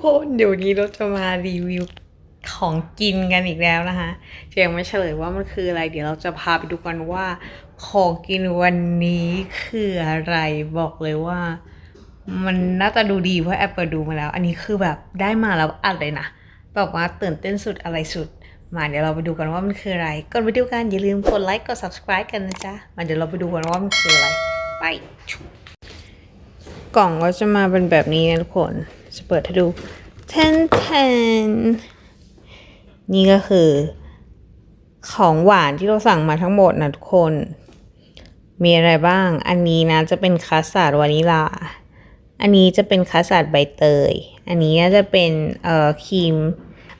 คนเดี๋ยวนี้เราจะมารีวิวของกินกันอีกแล้วนะคะยังไม่เฉลยว่ามันคืออะไร เดี๋ยวเราจะพาไปดูกันว่า ของกินวันนี้คืออะไรบอกเลยว่า มันน่าจะดูดีเพราะแอปเปิลดูมาแล้ว อันนี้คือแบบได้มาแล้วอัดเลยนะแบบว่าตื่นเต้นสุดอะไรสุด มาเดี๋ยวเราไปดูกันว่ามันคืออะไร ก่อนไปดูกันอย่าลืมกดไลค์กด subscribe กันนะจ๊ะมาเดี๋ยวเราไปดูกันว่ามันคืออะไร ไปกล่องก็จะมาเป็นแบบนี้นะทุกคน จะเปิดให้ดูแทนแทนนี่ก็คือ ของหวานที่เราสั่งมาทั้งหมดนะทุกคน มีอะไรบ้าง อันนี้นะจะเป็นคัสตาร์ดวานิลา อันนี้จะเป็นคัสตาร์ดใบเตย อันนี้จะเป็นเอ่อครีม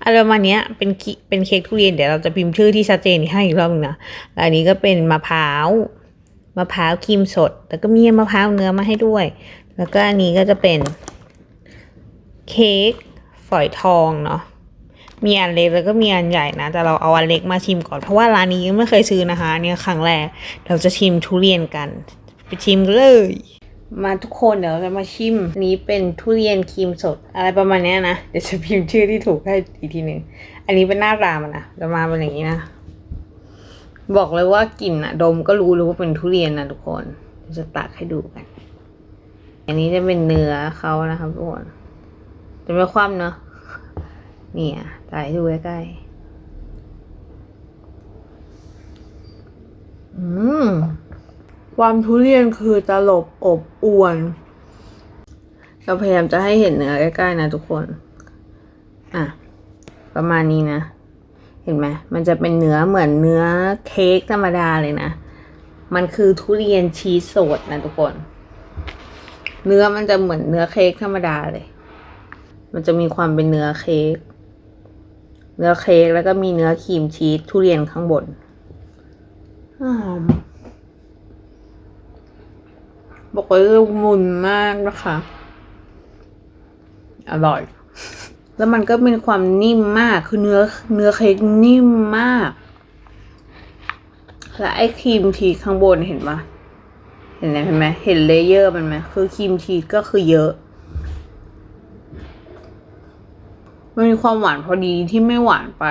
อะไรประมาณนี้เป็นคิเป็นเค้กทุเรียนเดี๋ยวเราจะพิมพ์ชื่อที่ชัดเจนให้อีกรอบนึงนะแล้วอันนี้ก็เป็นมะพร้าวมะพร้าวครีมสด แล้วก็มีมะพร้าวเนื้อมาให้ด้วย แล้วก็อันนี้ก็จะเป็น เค้กฝอยทองเนาะมีอันเล็กแล้วก็มีอันใหญ่นะ แต่เราเอาอันเล็กมาชิมก่อนเพราะว่าร้านนี้ยังไม่เคยซื้อนะคะ เนี่ยครั้งแรกเราจะชิมทุเรียนกัน ไปชิมกันเลย มาทุกคนเดี๋ยวเราจะมาชิมนี้เป็นทุเรียนครีมสดอะไรประมาณนี้นะเดี๋ยวจะพิมพ์ชื่อที่ถูกให้อีกทีหนึ่งอันนี้เป็นหน้าตามันนะจะมาเป็นอย่างนี้นะ บอกเลยว่ากลิ่นอะดมก็รู้เลยว่าเป็นทุเรียนนะทุกคนจะตักให้ดูกัน อันนี้จะเป็นเนื้อเขานะครับทุกคน จะไม่คว่ำเนาะเนี่ยถ่ายให้ดูใกล้ๆอืมความทุเรียนคือตลบอบอวนเราพยายามจะให้เห็นเนื้อใกล้ๆนะทุกคน อะ ประมาณนี้นะ เห็นไหมมันจะเป็นเนื้อเหมือนเนื้อเค้กธรรมดาเลยนะ มันคือทุเรียนชีสสดนะทุกคน เนื้อมันจะเหมือนเนื้อเค้กธรรมดาเลย มันจะมีความเป็นเนื้อเค้ก เนื้อเค้กแล้วก็มีเนื้อครีมชีสทุเรียนข้างบนหอมบอกว่าละมุนมากนะคะ อร่อย แล้วมันก็เป็นความนิ่มมาก คือเนื้อเนื้อเค้กนิ่มมาก และไอ้ครีมชีสข้างบนเห็นปะเห็นไหมเห็นไหมเห็นเลเยอร์มันไหมคือครีมชีสก็คือเยอะ มันมีความหวานพอดีที่ไม่หวานไป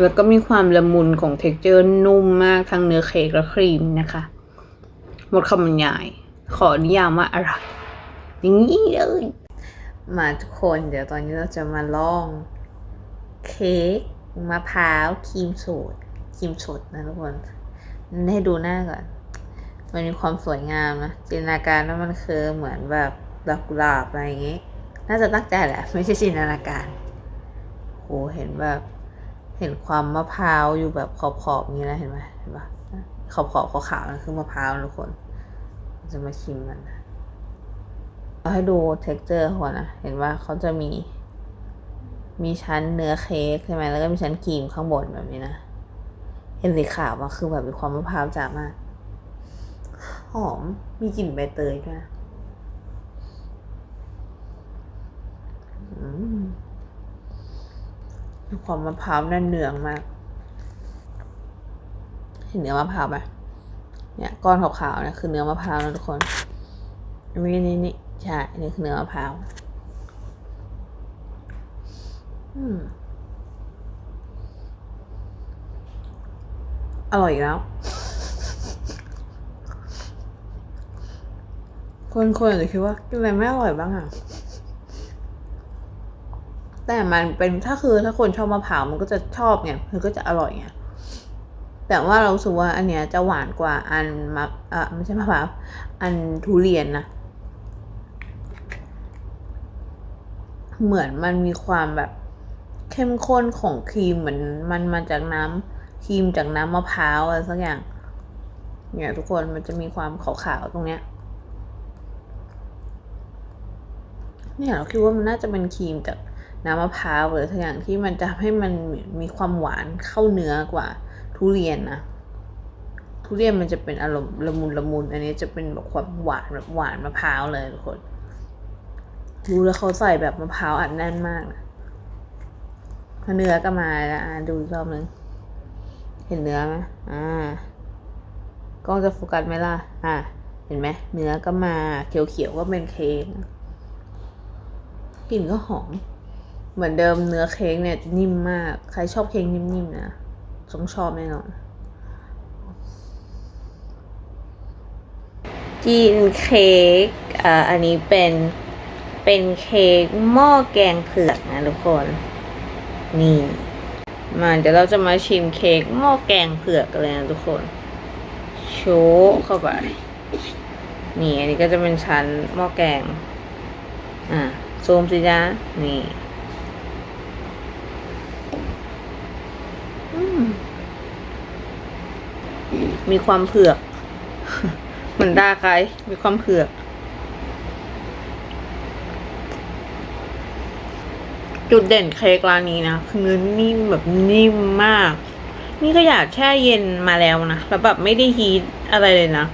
แล้วก็มีความละมุนของเท็กเจอร์นุ่มมากทั้งเนื้อเค้กและครีมนะคะ หมดคำบรรยาย ขอนิยามว่าอร่อยอย่างนี้เลย มาทุกคนเดี๋ยวตอนนี้เราจะมาลอง เค้กมะพร้าวครีมสดครีมสดนะทุกคนให้ดูหน้าก่อน มันมีความสวยงามนะจินตนาการว่ามันคือเหมือนแบบดอกกุหลาบอะไรอย่างงี้ น่าจะตั้งใจแหละ ไม่ใช่จินตนาการโหเห็นแบบ เห็นความมะพร้าวอยู่แบบขอบๆอย่างนี้นะเห็นไหมเห็นปะขอบๆขาวๆนั่นคือมะพร้าวทุกคน จะมาชิมมันเอาให้ดูเท็กเจอร์ก่อนนะเห็นว่าเขาจะมี มีชั้นเนื้อเค้กใช่ไหมแล้วก็มีชั้นครีมข้างบนแบบนี้นะเห็นสีขาวมาคือแบบมีความมะพร้าวจ๋ามากหอมมีกลิ่นใบเตยด้วย อืมมี ความมะพร้าวแน่นเนืองมาก เห็นเนื้อมะพร้าวไหมเนี่ยก้อนขาวๆเนี่ยคือเนื้อมะพร้าวนะทุกคนอันนี้นี่นี่ใช่นี่คือเนื้อมะพร้าวอืมอร่อยอีกแล้ว คนคนอาจจะคิดว่ากินอะไรไม่อร่อยบ้างอะ แต่มันเป็นถ้าคือถ้าคนชอบมะพร้าวมันก็จะชอบไงมันก็จะอร่อยไงแต่ว่าเราสูว่าอันเนี้ยจะหวานกว่าอันมะอะไม่ใช่มะพร้าวอันทุเรียนนะเหมือนมันมีความแบบเข้มข้นของครีมเหมือนมันมาจากน้ำครีมจากน้ำมะพร้าวอะไรสักอย่าง เนี่ยทุกคนมันจะมีความขาวๆตรงเนี้ยเนี่ยเราคิดว่ามันน่าจะเป็นครีมจาก น้ำมะพร้าวหรือสักอย่างที่มันจะให้มันมีความหวานเข้าเนื้อกว่า ทุเรียนนะทุเรียนมันจะเป็นอารมณ์ละมุนละมุน อันนี้จะเป็นแบบความหวานแบบหวานมะพร้าวเลยทุกคนดูแล้วเขาใส่แบบมะพร้าวอัดแน่นมากนะเนื้อก็มาแล้วดูอีกรอบนึงเห็นเนื้อไหมอ่ากล้องจะโฟกัสไหมล่ะ อะเห็นไหมเนื้อก็มาเขียวๆก็เป็นเค้กกลิ่นก็หอม เหมือนเดิมเนื้อเค้กเนี่ยนิ่มมาก ใครชอบเค้กนิ่มๆนะต้องชอบแน่นอน กินเค้กอ่าอันนี้เป็นเป็นเค้กหม้อแกงเผือกนะทุกคน นี่มาเดี๋ยวเราจะมาชิมเค้กหม้อแกงเผือกกันเลยนะทุกคน โชว์เข้าไป นี่อันนี้ก็จะเป็นชั้นหม้อแกง อะซูมสิจ้านี่ มีความเผือกเหมือนดาไกมีความเผือก จุดเด่นเค้กร้านนี้นะ คือเนื้อนิ่มแบบนิ่มมาก นี่ก็อยากแช่เย็นมาแล้วนะ แล้วแบบไม่ได้ฮีทอะไรเลยนะ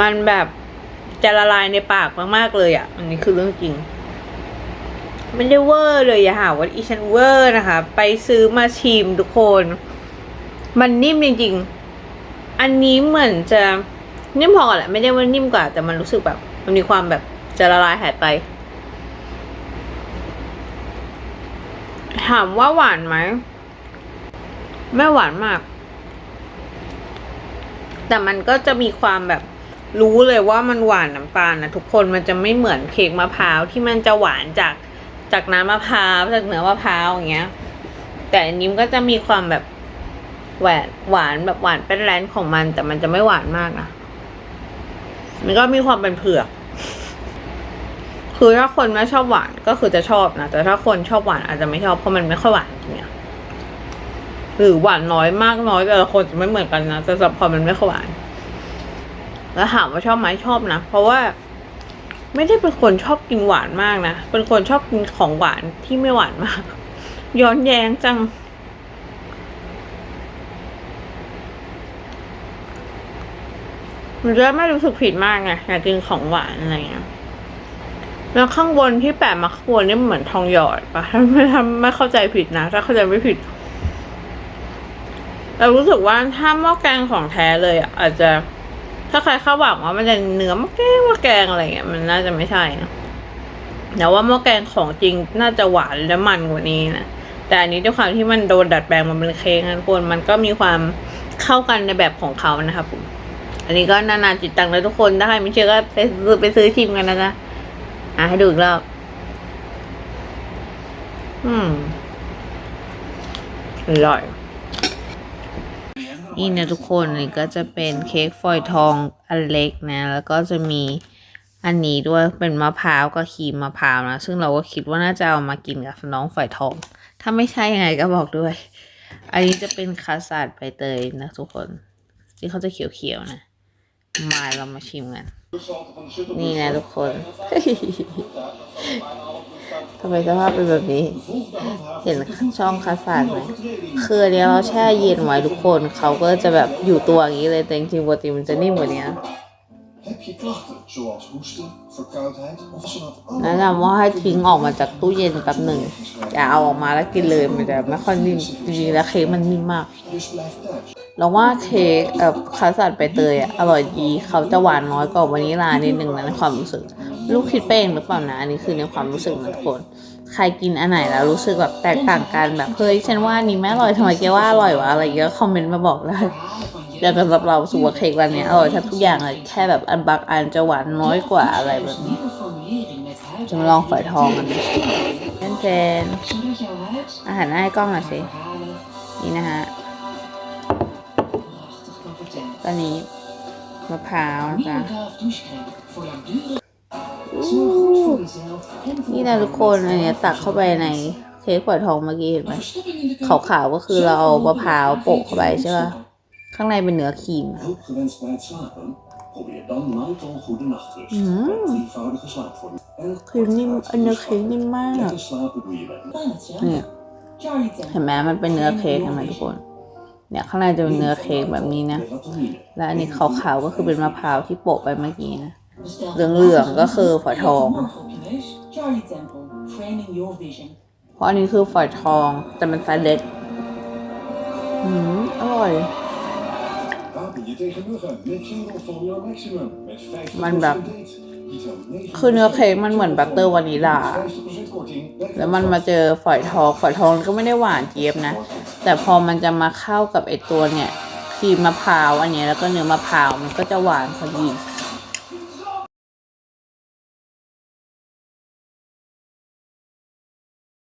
มันแบบจะละลายในปากมาก ๆ เลยอะ่ะ อันนี้คือเรื่องจริงไม่ได้เวอร์เลยอย่าหาว่าอีฉันเวอร์นะคะ ไปซื้อมาชิมทุกคน มันนิ่มจริง ๆ อันนี้เหมือนจะนิ่มพอแหละไม่ได้ว่านิ่มกว่า แต่มันรู้สึกแบบมันมีความแบบจะละลายหายไป ถามว่าหวานไหมไม่หวานมาก แต่มันก็จะมีความแบบรู้เลยว่ามันหวานน้ำตาลนะทุกคนมันจะไม่เหมือนเค้กมะพร้าวที่มันจะหวานจากจากน้ำมะพร้าวจากเนื้อมะพร้าวอย่างเงี้ย แต่อันนี้ก็จะมีความแบบ หวนหวานแบบหวานเป็นแรนของมัน แต่มันจะไม่หวานมากนะมันก็มีความเป็นเผือก คือถ้าคนไม่ชอบหวานก็คือจะชอบนะแต่ถ้าคนชอบหวานอาจจะไม่ชอบเพราะมันไม่ค่อยหวานจริงๆหรือหวานน้อยมากน้อยแต่ละคนจะไม่เหมือนกันนะแต่สำหรับพอมันไม่ค่อยหวาน แล้วถามว่าชอบไหมชอบนะเพราะว่าไม่ได้เป็นคนชอบกินหวานมากนะ เป็นคนชอบกินของหวานที่ไม่หวานมาก ย้อนแย้งจัง มันจะไม่รู้สึกผิดมากไงอยากกินของหวานอะไรเงี้ยแล้วข้างบนที่แปะมาข้างบนนี่เหมือนทองหยอดปะถ้าไม่ทำไม่เข้าใจผิดนะ ถ้าเข้าใจไม่ผิด เรารู้สึกว่าถ้าหม้อแกงของแท้เลยอาจจะ ถ้าใครคาดหวังว่ามันจะเนื้อมะแกงมะแกงอะไรเงี้ย มันน่าจะไม่ใช่นะแต่ว่าหม้อแกงของจริงน่าจะหวานและมันกว่านี้นะแต่อันนี้ด้วยความที่มันโดนดัดแปลงมาเป็นเค้กนะทุกคนมันก็มีความเข้ากันในแบบของเขานะครับผม อันนี้ก็นานาจิตตังเลยทุกคนถ้าใครไม่เชื่อก็ไปซื้อไปซื้อชิมกันนะจ๊ะอะให้ดูอีกรอบ อืมอร่อยนี่นะทุกคนนี่ก็จะเป็นเค้กฟอยทองอันเล็กนะ แล้วก็จะมีอันนี้ด้วยเป็นมะพร้าวกับครีมมะพร้าวนะ ซึ่งเราก็คิดว่าน่าจะเอามากินกับน้องฝอยทอง ถ้าไม่ใช่ยังไงก็บอกด้วย อันนี้จะเป็นคาสาดใบเตยนะทุกคน ที่เขาจะเขียวๆนะ มาเรามาชิมกัน นี่นะทุกคนทำไมสภาพเป็นแบบนี้ เห็นช่องคาสาดไหมคือเนี้ยเราแช่เย็นไว้ทุกคนเขาก็จะแบบอยู่ตัวอย่างนี้เลยแต่จริงๆปกติมันจะนิ่มกว่านี้ zoals hoesten, verkoudheid of slaap แนะนำว่าให้ทิ้งออกมาจากตู้เย็นแป๊บหนึ่งอย่าเอาออกมาแล้วกินเลยมันจะไม่ค่อยนิ่มจริงๆแล้วเค้กมันนิ่มมาก Dus blijf thuis. เราว่าเค้กเอ่อคาสตาร์ดใบเตยอะอร่อยดีเขาจะหวานน้อยกว่าวานิลลานิดนึงนะในความรู้สึก ลูกคิดไปเองหรือเปล่านะอันนี้คือในความรู้สึกนะทุกคน ใครกินอันไหนแล้วรู้สึกแบบแตกต่างกันแบบเฮ้ยฉันว่าอันนี้ไม่อร่อยทำไมแกว่าอร่อยวะอะไรเงี้ยคอมเมนต์มาบอกได้ แต่สำหรับเราสูว่าเค้กร้านเนี้ยอร่อยแทบทุกอย่างเลยแค่แบบอันบางอันจะหวานน้อยกว่าอะไรแบบนี้จะมาลองฝอยทองกันเจนเจน Zodat jouw huid อาหารให้กล้องหน่อยสิ นี่นะฮะตอนนี้มะพร้าวนะจ๊ะนี่นะทุกคนอันนี้ตักเข้าไปในเค้กฝอยทองเมื่อกี้เห็นไหมขาวๆก็คือเราเอามะพร้าวโปะเข้าไปใช่ป่ะ ข้างในเป็นเนื้อครีม Hulp gewenst bij het slapen? Probeer dan Nightal Goede Nachtrust. Mm. Met drievoudige slaapvorm. En ครีมนิ่มเออเนื้อเค้กนิ่มมาก lekker slapen doe je bij plaats, ja. เนี่ย Charlie Temple. เห็นไหมมันเป็นเนื้อเค้กเห็นไหมทุกคน เนี่ยข้างในจะเป็นเนื้อเค้กแบบนี้นะ melatonine. และอันนี้ขาวๆก็คือเป็นมะพร้าวที่โปะไปเมื่อกี้นะ Bestel เหลืองๆก็คือฝอยทอง morgen op je neus. Charlie Temple. Framing your vision. เพราะอันนี้คือฝอยทองแต่มันไซส์เล็กอืมอร่อย Wapen je je tegen muggen met Jingle from Your Maximum met 50%มันแบบ date. Iets aan คือเนื้อเค้กมันเหมือนบัตเตอร์วานิลา 50% korting. bij แล้วมันมาเจอฝอยทอง ฝอยทองก็ไม่ได้หวานเจี๊ยบนะ แต่พอมันจะมาเข้ากับไอตัวเนี่ยครีมมะพร้าวอันเนี้ยแล้วก็เนื้อมะพร้าวมันก็จะหวานพอดี